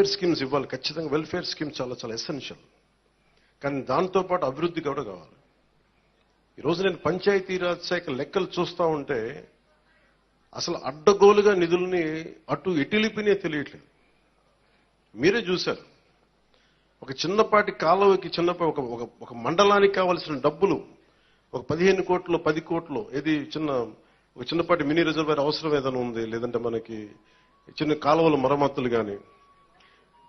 Welfare schemes ఇవ్వాలి. ఖచ్చితంగా welfare schemes చాలా చాలా ఎసెన్షియల్ కానీ దాంతోపాటు అభివృద్ధి కూడా కావాలి. ఈరోజు నేను పంచాయతీరాజ్ శాఖ లెక్కలు చూస్తా ఉంటే అసలు అడ్డగోలుగా నిధుల్ని అటు ఎటిలిపినే తెలియట్లేదు. మీరే చూశారు. ఒక చిన్నపాటి కాలువకి చిన్నపా ఒక ఒక ఒక మండలానికి కావాల్సిన డబ్బులు ఒక పదిహేను కోట్లు పది కోట్లు ఏది చిన్న ఒక చిన్నపాటి మినీ రిజర్వేర్ అవసరం ఏదైనా ఉంది లేదంటే మనకి చిన్న కాలువల మరమ్మతులు కానీ